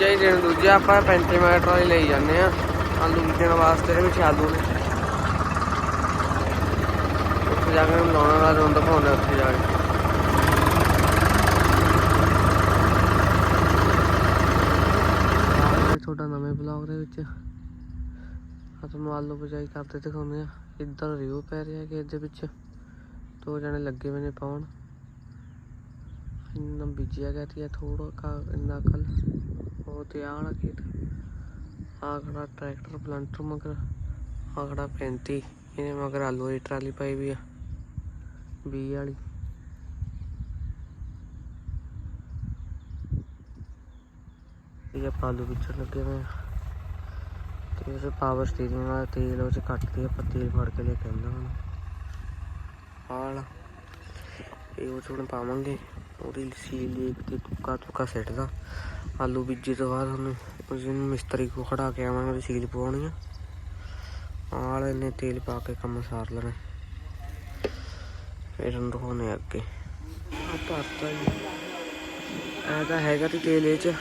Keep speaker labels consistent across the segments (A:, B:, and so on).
A: ਤੀਜਾ ਹੀ ਦਿਨ ਦੂਜਾ ਆਪਾਂ 35 ਮਿੰਟ ਵਾਲੀ ਲਈ ਜਾਂਦੇ ਆ ਆਲੂ ਬੀਜਣ ਵਾਸਤੇ ਇਹਦੇ ਵਿੱਚ ਆਲੂ ਨੇ। ਉੱਥੇ ਜਾ ਕੇ ਲਾਉਣ ਵਾਲਾ ਰੋਂਦ ਪਾਉਂਦੇ ਉੱਥੇ ਜਾ ਕੇ। ਆਹ ਤੁਹਾਡਾ ਨਵੇਂ ਬਲੌਗ ਦੇ ਵਿੱਚ। ਆ ਤੁਹਾਨੂੰ ਆਲੂ ਬਜਾਈ ਕਰਦੇ ਦਿਖਾਉਂਦੇ ਆ ਇੱਧਰ ਰਿਓ ਪੈ ਰਿਹਾ ਕਿ ਇਹਦੇ ਵਿੱਚ। ਦੋ ਜਣੇ ਲੱਗੇ ਹੋਏ ਨੇ ਪਾਉਣ। ਇੰਨਾ ਬੀਜਿਆ ਗਿਆ ਤੇ ਥੋੜਾ ਇੰਨਾ ਕਲ ਉਹ ਤੇ ਆਹ ਵਾਲਾ ਖੇਤ ਆ ਖੜਾ ਟਰੈਕਟਰ ਪਲੰਟਰ ਮਗਰ ਆ ਖੜਾ 35 ਇਹਨੇ ਮਗਰ ਆਲੂ ਦੀ ਟਰਾਲੀ ਪਾਈ ਵੀ ਆ 20 ਵਾਲੀ। ਇਹ ਆਪਾਂ ਆਲੂ ਵਿੱਚ ਲੱਗੇ ਹੋਏ ਆ। ਤੇ ਉਸ ਪਾਵਰ ਸਟੀਅਰਿੰਗ ਨਾਲ ਤੇਲ ਉਹ ਚ ਕੱਟਦੇ ਆਪਾਂ ਤੇਲ ਫੜ ਕੇ ਲੈ ਕੇ ਆਉਂਦਾ ਹੁਣ। ਆਹ ਵਾਲਾ। ਇਹ ਉਹ 'ਚ ਹੁਣ ਪਾਵਾਂਗੇ। ਉਹਦੀ ਸੀਲ ਦੇਖ ਕੇ ਤੁੱਕਾ ਤੁੱਕਾ ਸਿੱਟਦਾ। ਆਲੂ ਬੀਜੇ ਤੋਂ ਬਾਅਦ ਉਹਨੂੰ ਉਸ ਨੂੰ ਮਿਸਤਰੀ ਕੋ ਖੜਾ ਕੇ ਆਵਾਂਗੇ ਉਹਦੀ ਸੀਲ ਪਵਾਉਣੀ ਆ। ਆਹ ਨੇ ਤੇਲ ਪਾ ਕੇ ਕੰਮ ਸਾਰ ਲੈਣਾ। ਫਿਰ ਉਹਨੂੰ ਦਿਖਾਉਣੇ ਅੱਗੇ। ਆ ਭਰਤਾ ਜੀ। ਐ ਤਾਂ ਹੈਗਾ ਤੇ ਤੇਲ ਇਹ ਚ।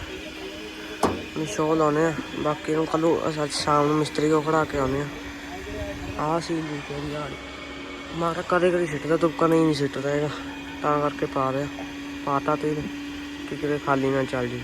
A: ਨਿਸ਼ੋ ਲਾਉਣੇ ਆ ਬਾਕੀ ਨੂੰ ਕੱਲੂ ਅੱਜ ਸ਼ਾਮ ਨੂੰ ਮਿਸਤਰੀ ਕੋ ਖੜਾ ਕੇ ਆਉਣੇ ਆ ਆਹ ਸੀਲ ਦੀ ਕਿਹੜੀ ਆ ਮਾਰਾ ਕਦੇ ਕਦੇ ਸਿੱਟਦਾ ਤੁਪਕਾ ਨਹੀਂ ਨਹੀਂ ਸਿੱਟਦਾ ਹੈਗਾ। ਤਾਂ ਕਰਕੇ ਪਾ ਰਿਹਾ। ਪਾਤਾ ਤੇਲ ਕਿ ਕਿਤੇ ਖਾਲੀ ਨਾ ਚੱਲ ਜੀ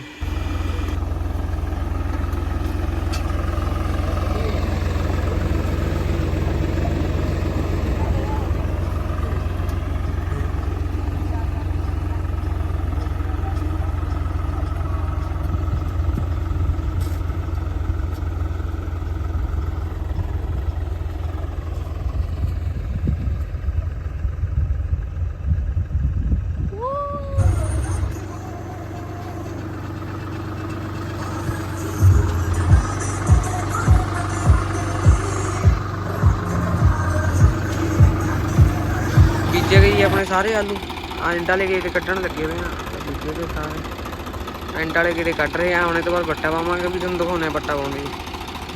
A: ਬੀਜੇ ਸਾਰੇ ਆਲੂ। ਆ ਐਂਡ ਵਾਲੇ ਗੇੜੇ ਕੱਢਣ ਲੱਗੇ ਹੋਏ ਆ। ਬੀਜੇ ਦੇ ਸਾਰੇ। ਐਂਡ ਵਾਲੇ ਗੇੜੇ ਕੱਢ ਰਹੇ ਆ। ਹੁਣ ਇਹ ਤੋਂ ਬਾਅਦ ਬੱਟਾ ਪਾਵਾਂਗੇ ਵੀ ਤੁਹਾਨੂੰ ਦਿਖਾਉਣੇ ਬੱਟਾ ਪਾਉਂਦੇ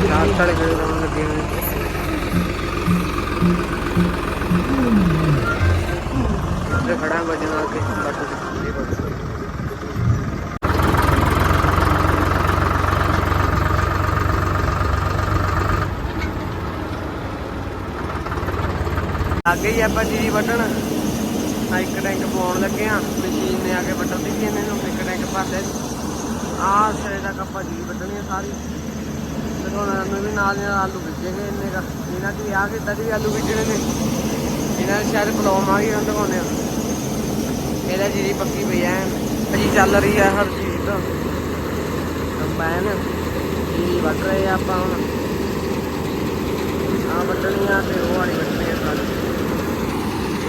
A: ਲਾਸਟ ਵਾਲੇ ਗੇੜੇ ਲਾਉਣ ਲੱਗੇ ਹੋਏ ਤੇ ਖੜਾ ਵਜਨ ਆ ਕੇ। ਬੱਟ ਅੱਗੇ ਹੀ ਆਪਾਂ ਜੀਰੀ ਵੱਢਣ। ਆ ਇੱਕ ਟੈਂਕ ਪਾਉਣ ਲੱਗੇ ਆ, ਮਸ਼ੀਨ ਨੇ ਆ ਕੇ ਵੱਢਣ ਦੀ ਇਹਨੇ ਨੂੰ, ਇੱਕ ਟੈਂਕ ਭਰਦੇ। ਆਹ ਸਿਰੇ ਤੱਕ ਆਪਾਂ ਜੀਰੀ ਵੱਢਣੀ ਆ ਸਾਰੀ। ਤੇ ਹੁਣ ਮੈਂ ਵੀ ਨਾਲ ਨਾਲ ਆਲੂ ਬੀਜੇਗੇ ਇੰਨੇ ਦਾ। ਇਹਨਾਂ ਦੀ ਆ ਕੇ ਤਦ ਵੀ ਆਲੂ ਬੀਜਣੇ ਨੇ? ਇਹਨਾਂ ਦੇ ਸ਼ਾਇਦ ਪਲੌਮ ਆ ਗਈ ਉਹਨਾਂ ਦਿਖਾਉਂਦੇ ਆ। ਇਹਦਾ ਜੀਰੀ ਪੱਕੀ ਪਈ ਐ। ਅਜੀ ਚੱਲ ਰਹੀ ਆ ਹਰ ਚੀਜ਼ ਤੋਂ ਕੰਬਾਈਨ। ਜੀਰੀ ਵੱਢ ਰਹੇ ਆ ਆਪਾਂ ਹੁਣ। ਆ ਵੱਢਣੀ ਆ ਤੇ ਉਹ ਵਾਲੀ ਵੱਢਣੀ ਆ।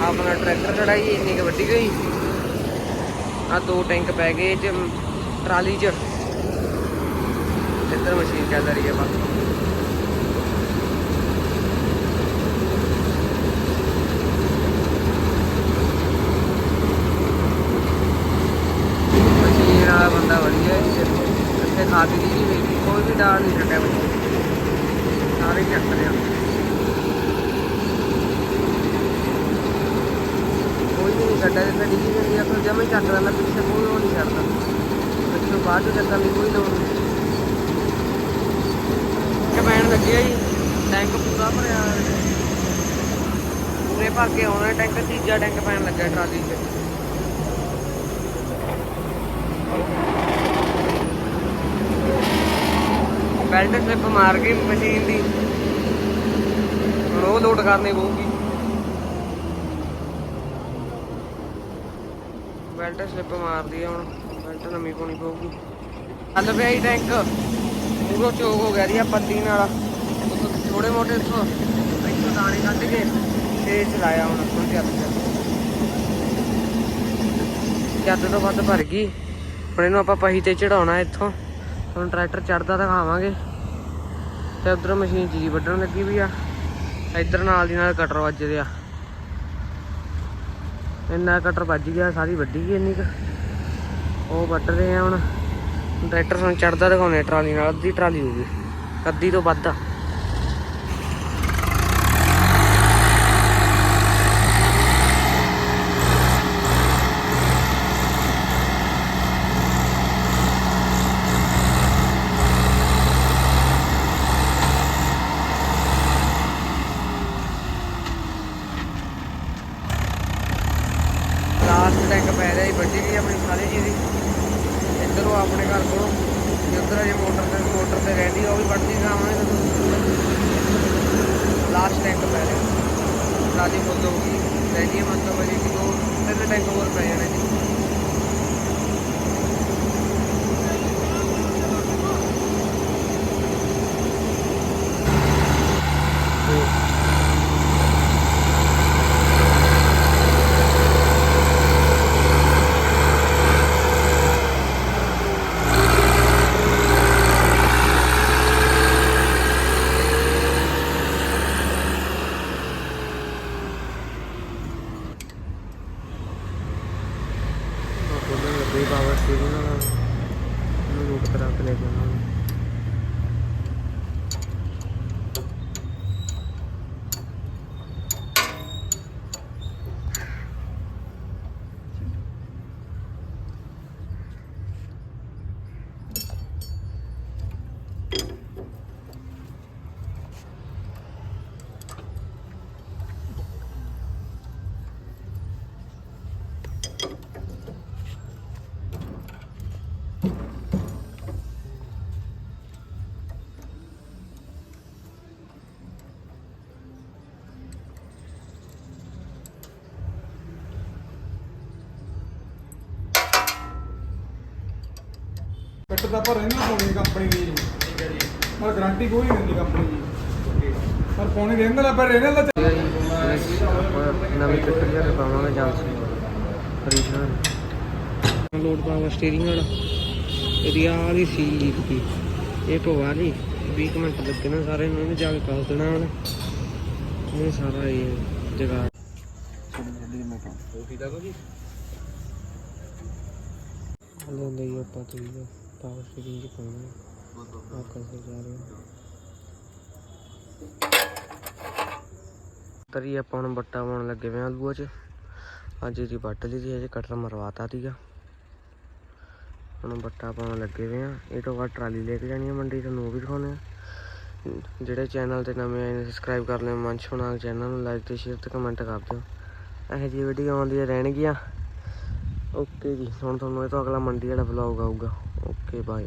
A: ਆਪਣਾ ਟਰੈਕਟਰ ਚੜਾਈ, ਇੰਨੀ ਕੁ ਵੱਡੀ ਗਈ ਆ ਦੋ ਟੈਂਕ ਪੈ ਗਏ ਚ, ਟਰਾਲੀ ਚ। ਇੱਧਰ ਮਸ਼ੀਨ ਚੱਲ ਰਹੀ ਹੈ ਬਾਕੀ। ਮਸ਼ੀਨ ਵਾਲਾ ਬੰਦਾ ਵਧੀਆ ਹੈ ਜੀ ਇੱਥੇ ਖਾ ਕੇ ਨਹੀਂ ਕੋਈ ਵੀ ਡਾਲ ਨਹੀਂ ਛੱਡਿਆ ਮਸ਼ੀਨ। ਸਾਰੇ ਚੱਕ ਰਿਆ ਕੋਈ ਵੀ ਨਹੀਂ ਛੱਡਿਆ ਜਿੱਥੇ ਡਿੱਗੀ ਜਾਂਦੀ ਆ ਫਿਰ ਜਮੇ ਚੱਕ ਲੈਂਦਾ ਪਿੱਛੇ ਕੋਈ ਉਹ ਨਹੀਂ ਛੱਡਦਾ। ਪਿੱਛੋਂ ਬਾਅਦ ਚ ਚੱਕਣ ਦੀ ਕੋਈ ਲੋੜ ਨਹੀਂ। ਕਿ ਲੱਗਿਆ ਜੀ, ਟੈਂਕ ਪੂਰਾ ਭਰਿਆ ਪੂਰੇ ਭਰ ਕੇ ਆਉਣਾ ਟੈਂਕ, ਤੀਜਾ ਟੈਂਕ ਪੈਣ ਲੱਗਾ ਟਰਾਲੀ 'ਚ ਬੈਲਟ ਸਲਿੱਪ ਮਾਰ ਗਈ ਮਸ਼ੀਨ ਦੀ। ਹੁਣ ਉਹ ਲੋਡ ਕਰਨੀ ਪਊਗੀ। ਬੈਲਟ ਸਲਿੱਪ ਮਾਰਦੀ ਆ ਹੁਣ, ਬੈਲਟ ਨਵੀਂ ਪਾਉਣੀ ਪਊਗੀ। ਚੱਲ ਪਿਆ ਹੀ ਟੈਂਕ ਪੂਰਾ ਚੋਕ ਹੋ ਗਿਆ ਜੀ ਆ ਪੱਤੀ ਨਾਲ। ਥੋੜੇ ਮੋਟੇ ਇੱਥੋਂ ਇੱਥੋਂ ਦਾਣੇ ਕੱਢ ਕੇ ਤੇ ਚਲਾਇਆ ਹੁਣ ਹੁਣ ਚੱਲ ਪਿਆ ਜੱਦ ਤੋਂ ਵੱਧ ਭਰ ਗਈ। ਹੁਣ ਇਹਨੂੰ ਆਪਾਂ ਪਹੀ ਤੇ ਚੜਾਉਣਾ ਇੱਥੋਂ। ਹੁਣ ਟਰੈਕਟਰ ਚੜਦਾ ਦਿਖਾਵਾਂਗੇ। ਤੇ ਉਧਰ ਮਸ਼ੀਨ ਜੀ ਵੱਢਣ ਲੱਗੀ ਵੀ ਆ। ਇੱਧਰ ਨਾਲ ਦੀ ਨਾਲ ਕਟਰ ਵੱਜਦੇ ਆ। ਇੰਨਾ ਕਟਰ ਵੱਜ ਗਿਆ, ਸਾਰੀ ਵੱਡੀ ਗਈ ਇੰਨੀ ਕੁ। ਉਹ ਵੱਢ ਰਹੇ ਆ ਹੁਣ। ਟਰੈਕਟਰ ਸਾਨੂੰ ਚੜਦਾ ਦਿਖਾਉਣੇ ਟਰਾਲੀ ਨਾਲ, ਅੱਧੀ ਟਰਾਲੀ ਹੋ ਗਈ। ਅੱਧੀ ਤੋਂ ਵੱਧ ਆ। ਲਾਸਟ ਟੈਂਕ ਪੈ ਰਿਹਾ ਜੀ, ਵੱਡੀ ਨਹੀਂ ਆਪਣੀ ਸਾਰੀ ਜੀ ਦੀ। ਇੱਧਰੋਂ ਆਪਣੇ ਘਰ ਤੋਂ ਜਿੱਧਰ ਜੇ ਮੋਟਰ ਤੇ ਮੋਟਰ ਤੇ ਰਹਿੰਦੀ ਉਹ ਵੀ ਵੱਢਦੀ ਸਾਹਮਣੇ ਲਾਸਟ ਟੈਂਕ ਪੈ ਰਿਹਾ। ਸਾਡੀ ਫੁੱਲ ਹੋ ਗਈ ਮੰਨ ਲਓ ਜੀ ਕਿ ਉਹ ਤਿੰਨ ਟੈਂਕ ਹੋਰ ਪੈ ਜਾਣੇ ਜੀ। ਲੱਗੇ ਪਾਵਰ ਸਟੀਅਰਿੰਗ ਨਾਲ? ਉਹਨੂੰ ਰੂਟ ਕਰਾ ਕੇ ਲੈ ਜਾਣਾ
B: ਕੱਟ ਤਾਂ ਪਰ ਇਹਨਾਂ ਪਾਉਣੀ ਕੰਪਨੀ ਦੀ ਠੀਕ ਹੈ ਜੀ। ਪਰ ਗਾਰੰਟੀ ਕੋਈ ਨਹੀਂ ਦਿੰਦੀ ਕੰਪਨੀ ਦੀ। ਪਰ ਪਾਉਣੀ ਰਹਿੰਦਾ ਲੈ ਪਰ ਇਹਨਾਂ ਦਾ
A: ਨਵੀਂ ਕੱਟਰ ਜਿਹਾ ਪਾਵਾਂਗੇ ਜਾਂਸੀ ਓਰੀਜਨਲ ਲੋਡ ਪਾਵਰ ਸਟੀਅਰਿੰਗ ਵਾਲਾ। ਇਹਦੀ ਆਹ ਵਾਲੀ ਸੀ ਦੀ ਇਹ ਪਵਾ ਲਈ 20 ਕੁ ਮਿੰਟ ਲੱਗੇ ਨੇ ਸਾਰੇ ਨੂੰ ਇਹਨੇ ਜਾ ਕੇ ਕਾਲ ਦੇਣਾ ਹੁਣ ਇਹ ਸਾਰਾ ਇਹ ਜਗਾ ਹਲੇ ਲਈ ਆਪਾਂ ਤੇ ਪਾਵਰ ਸਟੀਅਰਿੰਗ ਚ ਪਾਉਣਾ ਆ ਕਰ ਜਾ ਰਹੇ ਹਾਂ ਤਰੀ ਆਪਾਂ ਹੁਣ ਬੱਟਾ ਪਾਉਣ ਲੱਗੇ ਵੇ ਆਲੂਆਂ 'ਚ। ਅੱਜ ਇਹਦੀ ਵੱਟ ਲਈ ਸੀ, ਅਜੇ ਕਟਰ ਮਰਵਾਤਾ ਸੀਗਾ। ਹੁਣ ਬੱਟਾ ਪਾਉਣ ਲੱਗੇ ਵੇ ਆ। ਇਹ ਤੋਂ ਬਾਅਦ ਟਰਾਲੀ ਲੈ ਕੇ ਜਾਣੀ ਆ ਮੰਡੀ ਤੁਹਾਨੂੰ ਉਹ ਵੀ ਦਿਖਾਉਣੇ ਆ। ਜਿਹੜੇ ਚੈਨਲ ਤੇ ਨਵੇਂ ਆਏ ਨੇ ਸਬਸਕ੍ਰਾਈਬ ਕਰ ਲਿਓ ਮੰਚ ਹੋਣਾ ਚੈਨਲ ਨੂੰ ਲਾਈਕ ਤੇ ਸ਼ੇਅਰ ਤੇ ਕਮੈਂਟ ਕਰ ਦਿਓ। ਇਹੋ ਜਿਹੀ ਵੀਡੀਓ ਆਉਂਦੀਆਂ ਰਹਿਣਗੀਆਂ। ਓਕੇ ਜੀ, ਹੁਣ ਤੁਹਾਨੂੰ ਇਹ ਤੋਂ ਅਗਲਾ ਮੰਡੀ ਵਾਲਾ ਵਲੌਗ ਆਊਗਾ। Okay bye